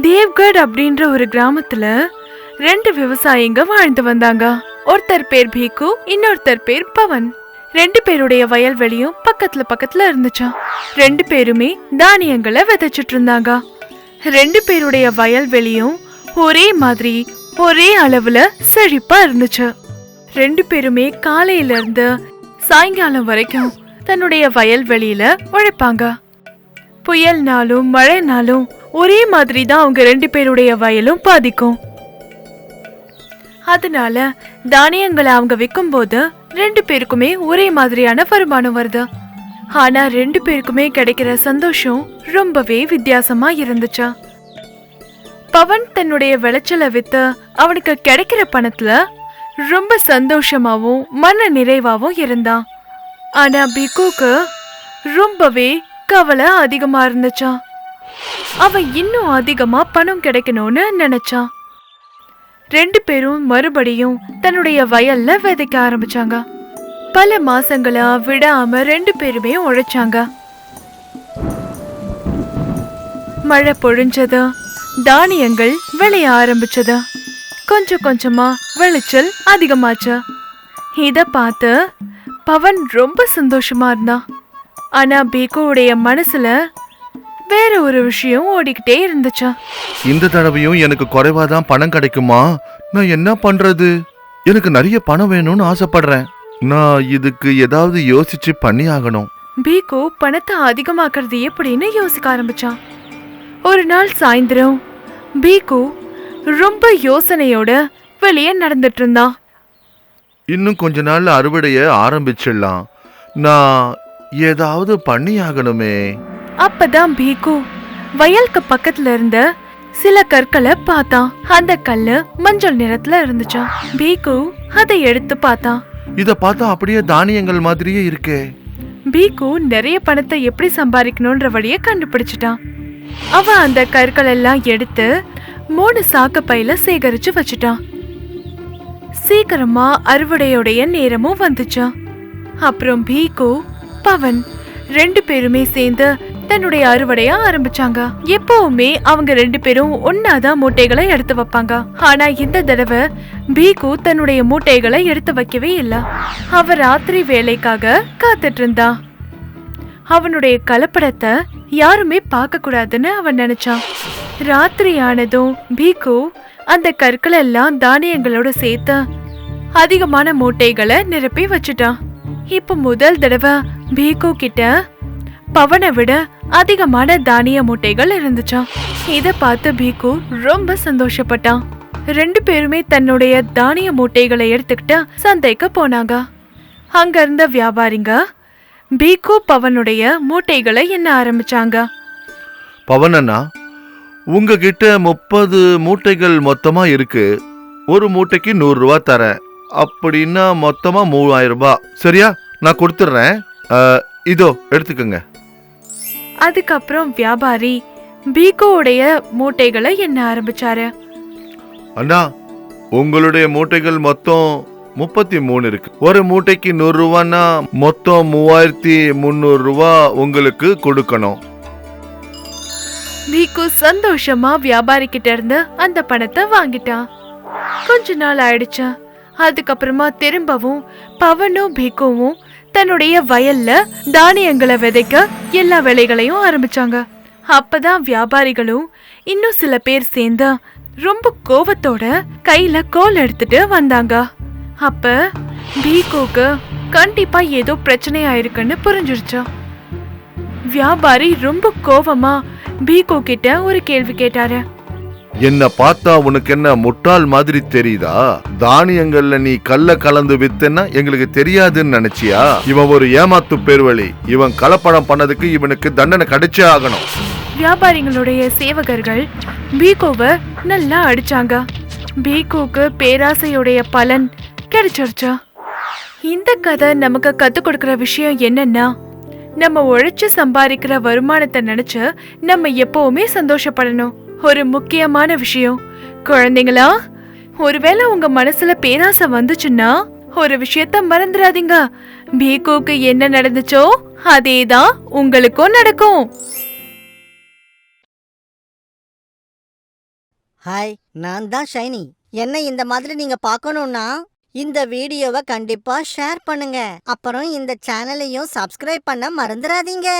தேவ்கட் அப்படின்ற ஒரு கிராமத்துல ரெண்டு விவசாயிங்க வாழ்ந்து வந்தாங்க. ஒருத்தர் பேர் பீக்கு இன்னொருத்தர் பேர் பவன். ரெண்டு பேருடைய வயல்வெளியும் பக்கத்துல பக்கத்துல இருந்துச்சாம் ரெண்டு பேருமே தானியங்களை விதைச்சிட்டு இருந்தாங்க. ரெண்டு பேருடைய வயல்வெளியும் ஒரே மாதிரி ஒரே அளவுல செழிப்பா இருந்துச்சு. ரெண்டு பேருமே காலையில இருந்து சாயங்காலம் வரைக்கும் தன்னுடைய வயல்வெளியில உழைப்பாங்க. புயல்னாலும் மழைனாலும் ஒரே மாதிரி தான் அவங்க ரெண்டு பேருடைய வயலும் பாதிக்கும். அதனால தானியங்களை அவங்க விற்கும் போது ரெண்டு பேருக்குமே ஒரே மாதிரியான வருமானம் வருது. ஆனா ரெண்டு பேருக்குமே கிடைக்கிற சந்தோஷம் ரொம்பவே வித்தியாசமா இருந்துச்சா. பவன் தன்னுடைய விளைச்சலை வித்து அவனுக்கு கிடைக்கிற பணத்துல ரொம்ப சந்தோஷமாவும் மன நிறைவாவும் இருந்தான். ஆனா பிக்குக்கு ரொம்பவே கவலை அதிகமா இருந்துச்சான் அவன் இன்னும் அதிகமா பணம் கிடைக்கணும்னு நினைச்சான் ரெண்டு பேரும் மறுபடியும் தன்னுடைய வயல்ல விதைக்க ஆரம்பிச்சாங்க. பல மாசங்களா விடாம ரெண்டு பேருமே உழைச்சாங்க. மழை பொழிஞ்சது தானியங்கள் விளைய ஆரம்பிச்சது. கொஞ்சம் கொஞ்சமா வெளிச்சல் அதிகமாச்சு. இத பார்த்து பவன் ரொம்ப சந்தோஷமா இருந்தான். ஆனா பேக்கோவுடைய மனசுல வேற ஒரு விஷயம் ஓடிக்கிட்டே இருந்துச்சா? இந்த தடவையும் எனக்கு குறைவா தான் பணம் கிடைக்குமா? நான் என்ன பண்றது? எனக்கு நிறைய பணம் வேணும்னு ஆசைப்படுறேன். நான் இதுக்கு ஏதாவது யோசிச்சு பண்ணி ஆகணும். பீகோ பணத்தை அதிகமாக்குறது எப்படின்னு யோசிக்க ஆரம்பிச்சான். ஒரு நாள் சாயந்தரம் பீகோ ரொம்ப யோசனையோட வெளியே நடந்துட்டு இருந்தான். இன்னும் கொஞ்ச நாள்ல அறுவடைய ஆரம்பிச்சிடலாம். நான் ஏதாவது பண்ணி ஆகணுமே. அப்பதான் பீகு வயலுக்கு பக்கத்துல இருந்த சில கற்களை பார்த்தான். அந்த கல்லு மஞ்சள் நிறத்துல இருந்துச்சாம் பீகு அதை எடுத்து பார்த்தான். இத பார்த்தா அப்படியே தானியங்கள் மாதிரியே இருக்கே. பீகு நிறைய பணத்தை எப்படி சம்பாதிக்கணும்ன்ற வழிய கண்டுபிடிச்சிட்டான். அவன் அந்த கற்கள் எல்லாம் எடுத்து மூணு சாக்கு பையில சேகரிச்சு வச்சுட்டான். சீக்கிரமா அறுவடையோடைய நேரமும் வந்துச்சான் அப்புறம் பீகு பவன் ரெண்டு பேருமே சேர்ந்து தன்னுடைய அறுவடைய ஆரம்பிச்சாங்க. எப்பவுமே அவங்க ரெண்டு பேரும் ஒன்னாதான் மூட்டைகளை எடுத்து வைப்பாங்க. ஆனா இந்த தடவை பீகு தன்னுடைய மூட்டைகளை எடுத்து வைக்கவே இல்ல. அவ ராத்திரி வேலைக்காக காத்துட்டு இருந்தா அவனுடைய கலப்படத்தை யாருமே பார்க்க கூடாதுன்னு அவன் நினைச்சான். ராத்திரி ஆனதும் பீகு அந்த கற்கள் எல்லாம் தானியங்களோட சேர்த்து அதிகமான மூட்டைகளை நிரப்பி வச்சுட்டான். இப்ப முதல் தடவை பீகு கிட்ட பவனை விட அதிகமான தானிய மூட்டைகள் இருந்துச்சாம். இத பார்த்து பீக்கு ரொம்ப சந்தோஷப்பட்டான். ரெண்டு பேருமே தன்னுடைய தானிய மூட்டைகளை எடுத்துக்கிட்டு சந்தைக்கு போனாங்க. அங்க இருந்த வியாபாரிங்க பீக்கு பவனுடைய மூட்டைகளை எண்ண ஆரம்பிச்சாங்க. பவனண்ணா உங்ககிட்ட முப்பது மூட்டைகள் மொத்தமா இருக்கு. ஒரு மூட்டைக்கு நூறு ரூபா தரேன். அப்படின்னா மொத்தமா மூவாயிரம் ரூபாய் சரியா? நான் கொடுத்துட்றேன். இதோ எடுத்துக்கோங்க. அதுக்கப்புறம் வியாபாரி பீகோவுடைய மூட்டைகளை எண்ண ஆரம்பிச்சாரு. அண்ணா உங்களுடைய மூட்டைகள் மொத்தம் முப்பத்தி மூணு இருக்கு. ஒரு மூட்டைக்கு நூறு ரூபான்னா மொத்தம் மூவாயிரத்தி முந்நூறு ரூபா உங்களுக்கு கொடுக்கணும். பீகு சந்தோஷமா வியாபாரி கிட்ட இருந்து அந்த பணத்தை வாங்கிட்டான் கொஞ்ச நாள் ஆயிடுச்சு. அதுக்கப்புறமா திரும்பவும் பவனும் பீகுவும் தன்னுடைய வயல்ல தானியங்களை விதைக்க எல்லா வேலைகளையும் ஆரம்பிச்சாங்க. அப்பதான் வியாபாரிகளும் இன்னும் சில பேர் சேர்ந்து ரொம்ப கோவத்தோட கையில கோல் எடுத்துட்டு வந்தாங்க. அப்ப பீகோக்கு கண்டிப்பா ஏதோ பிரச்சனை ஆயிருக்குன்னு புரிஞ்சிருச்சு. வியாபாரி ரொம்ப கோவமா பீகோ கிட்ட ஒரு கேள்வி கேட்டாரு. என்ன பார்த்தா உனக்கு என்ன முட்டாள் மாதிரி தெரியுதா? தானியங்கள்ல நீ கல்ல கலந்து வித்தேன்னா எங்களுக்கு தெரியாதுன்னு நினைச்சியா? இவன் ஒரு ஏமாத்து பேர்வழி. இவன் கலப்படம் பண்ணதுக்கு இவனுக்கு தண்டனை கிடைச்சே ஆகணும். வியாபாரிகளுடைய சேவகர்கள் பீகோவை நல்லா அடிச்சாங்க. பீகோக்கு பேராசையுடைய பலன் கிடைச்சிருச்சா? இந்த கதை நமக்கு கத்து கொடுக்கிற விஷயம் என்னன்னா நம்ம உழைச்சு சம்பாதிக்கிற வருமானத்தை நினைச்சு நம்ம எப்பவுமே சந்தோஷப்படணும். ஒரு முக்கியமான விஷயம். குழந்தைங்களா ஒருவேளை உங்க மனசுல பேராசை வந்துச்சுன்னா ஒரு விஷயத்த மறந்துடாதீங்க பீகோக்கு என்ன நடந்துச்சோ அதேதான் உங்களுக்கும் நடக்கும். ஹாய் நான் தான் ஷைனி. என்ன இந்த மாதிரி நீங்க பார்க்கணும்னா இந்த வீடியோவை கண்டிப்பா ஷேர் பண்ணுங்க. அப்புறம் இந்த சேனலையும் சப்ஸ்கிரைப் பண்ண மறந்துடாதீங்க